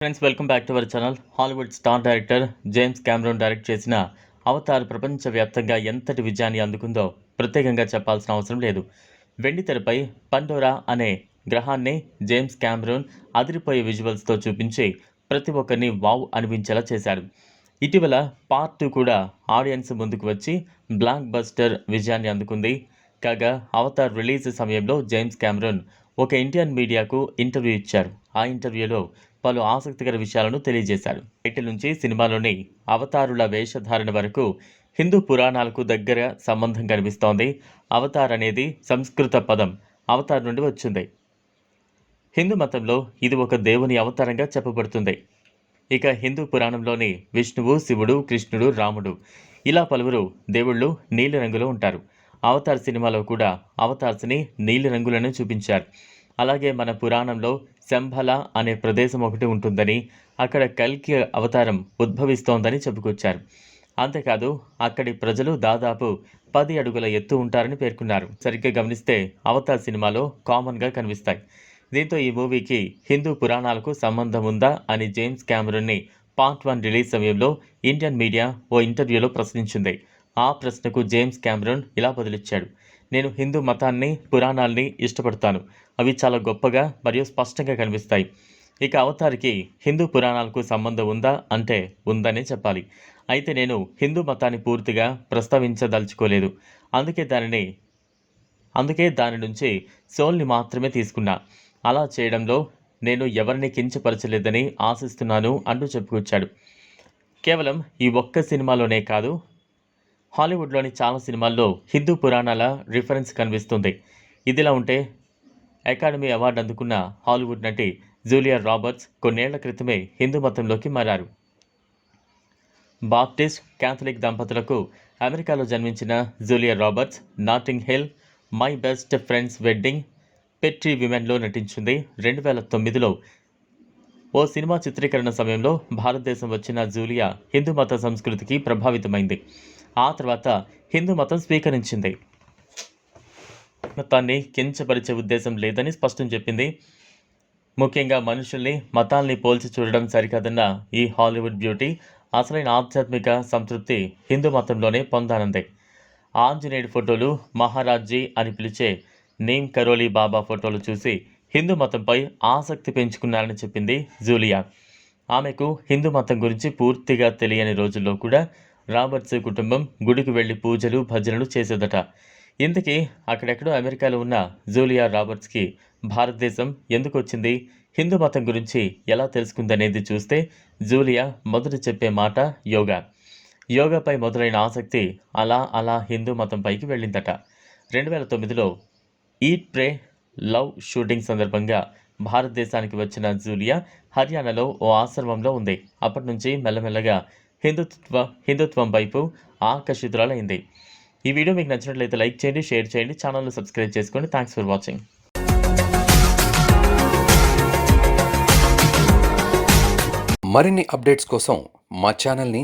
Friends welcome back to our channel Hollywood star director James Cameron direct చేసిన Avatar ప్రపంచవ్యాప్తంగా ఎంతటి విజయాన్ని అందుకుందో ప్రత్యేకంగా చెప్పాల్సిన అవసరం లేదు. వెండి తెరపై పండోరా అనే గ్రహాన్ని జేమ్స్ క్యామ్రోన్ అదిరిపోయే విజువల్స్తో చూపించి ప్రతి ఒక్కరిని వావ్ అనిపించేలా చేశారు. ఇటీవల పార్ట్ టూ కూడా ఆడియన్స్ ముందుకు వచ్చి బ్లాక్ బస్టర్ విజయాన్ని అందుకుంది. కాగా అవతార్ రిలీజ్ సమయంలో జేమ్స్ క్యామ్రోన్ ఒక ఇండియన్ మీడియాకు ఇంటర్వ్యూ ఇచ్చారు. ఆ ఇంటర్వ్యూలో పలు ఆసక్తికర విషయాలను తెలియజేశారు. టైటిల్ నుంచి సినిమాలోని అవతారుల వేషధారణ వరకు హిందూ పురాణాలకు దగ్గర సంబంధం కనిపిస్తోంది. అవతార్ అనేది సంస్కృత పదం. అవతార్ నుండి వచ్చింది. హిందూ మతంలో ఇది ఒక దేవుని అవతారంగా చెప్పబడుతుంది. ఇక హిందూ పురాణంలోని విష్ణువు శివుడు కృష్ణుడు రాముడు ఇలా పలువురు దేవుళ్ళు నీలి రంగులో ఉంటారు. అవతార్ సినిమాలో కూడా అవతార్స్ని నీలి రంగులను చూపించారు. అలాగే మన పురాణంలో శంభల అనే ప్రదేశం ఒకటి ఉంటుందని అక్కడ కల్కి అవతారం ఉద్భవిస్తోందని చెప్పుకొచ్చారు. అంతేకాదు అక్కడి ప్రజలు దాదాపు పది అడుగుల ఎత్తు ఉంటారని పేర్కొన్నారు. సరిగ్గా గమనిస్తే అవతార్ సినిమాలో కామన్గా కనిపిస్తాయి. దీంతో ఈ మూవీకి హిందూ పురాణాలకు సంబంధం ఉందా అని జేమ్స్ కెమెరన్ని పార్ట్ వన్ రిలీజ్ సమయంలో ఇండియన్ మీడియా ఓ ఇంటర్వ్యూలో ప్రశ్నించింది. ఆ ప్రశ్నకు జేమ్స్ క్యామరన్ ఇలా బదులిచ్చాడు. నేను హిందూ మతాన్ని పురాణాల్ని ఇష్టపడతాను. అవి చాలా గొప్పగా మరియు స్పష్టంగా కనిపిస్తాయి. ఇక అవతారికి హిందూ పురాణాలకు సంబంధం ఉందా అంటే ఉందనే చెప్పాలి. అయితే నేను హిందూ మతాన్ని పూర్తిగా ప్రస్తావించదలుచుకోలేదు. అందుకే దానిని అందుకే దాని నుంచి సోల్ని మాత్రమే తీసుకున్నా. అలా చేయడంలో నేను ఎవరిని కించపరచలేదని ఆశిస్తున్నాను అంటూ చెప్పుకొచ్చాడు. కేవలం ఈ ఒక్క సినిమాలోనే కాదు హాలీవుడ్లోని చాలా సినిమాల్లో హిందూ పురాణాల రిఫరెన్స్ కనిపిస్తుంది. ఇదిలా ఉంటే అకాడమీ అవార్డు అందుకున్న హాలీవుడ్ నటి జూలియా రాబర్ట్స్ కొన్నేళ్ళ క్రితమే హిందూ మతంలోకి మారారు. బాప్టిస్ట్ క్యాథలిక్ దంపతులకు అమెరికాలో జన్మించిన Julia Roberts Notting Hill My Best Friend's Wedding Petri విమెన్లో నటించింది. రెండు వేల తొమ్మిదిలో ఓ సినిమా చిత్రీకరణ సమయంలో భారతదేశం వచ్చిన జూలియా హిందూ మత సంస్కృతికి ప్రభావితమైంది. ఆ తర్వాత హిందూ మతం స్వీకరించింది. మతాన్ని కించపరిచే ఉద్దేశం లేదని స్పష్టం చెప్పింది. ముఖ్యంగా మనుషుల్ని మతాల్ని పోల్చి చూడడం సరికాదన్న ఈ హాలీవుడ్ బ్యూటీ అసలైన ఆధ్యాత్మిక సంతృప్తి హిందూ మతంలోనే పొందానంది. ఆంజనేయుడి ఫోటోలు మహారాజ్జీ అని పిలిచే నేమ్ కరోలి బాబా ఫోటోలు చూసి హిందూ మతంపై ఆసక్తి పెంచుకున్నారని చెప్పింది జూలియా. ఆమెకు హిందూ మతం గురించి పూర్తిగా తెలియని రోజుల్లో కూడా రాబర్ట్స్ కుటుంబం గుడికి వెళ్ళి పూజలు భజనలు చేసేదట. ఇంతకీ అక్కడెక్కడో అమెరికాలో ఉన్న జూలియా రాబర్ట్స్కి భారతదేశం ఎందుకు వచ్చింది? హిందూ మతం గురించి ఎలా తెలుసుకుందనేది చూస్తే జూలియా మొదట చెప్పే మాట యోగా. యోగాపై మొదలైన ఆసక్తి అలా అలా హిందూ మతంపైకి వెళ్ళిందట. రెండు వేల తొమ్మిదిలో ఈట్ ప్రే లవ్ షూటింగ్ సందర్భంగా భారతదేశానికి వచ్చిన జూలియా హర్యానాలో ఓ ఆశ్రమంలో ఉంది. అప్పటి నుంచి మెల్లమెల్లగా హిందుత్వ హిందుత్వం వైపు ఆకర్షితురాలైంది ఈ వీడియో మీకు నచ్చినట్లయితే లైక్ చేయండి షేర్ చేయండి ఛానల్ను సబ్స్క్రైబ్ చేసుకోండి థ్యాంక్స్ ఫర్ వాచింగ్. మరిన్ని అప్డేట్స్ కోసం మా ఛానల్ని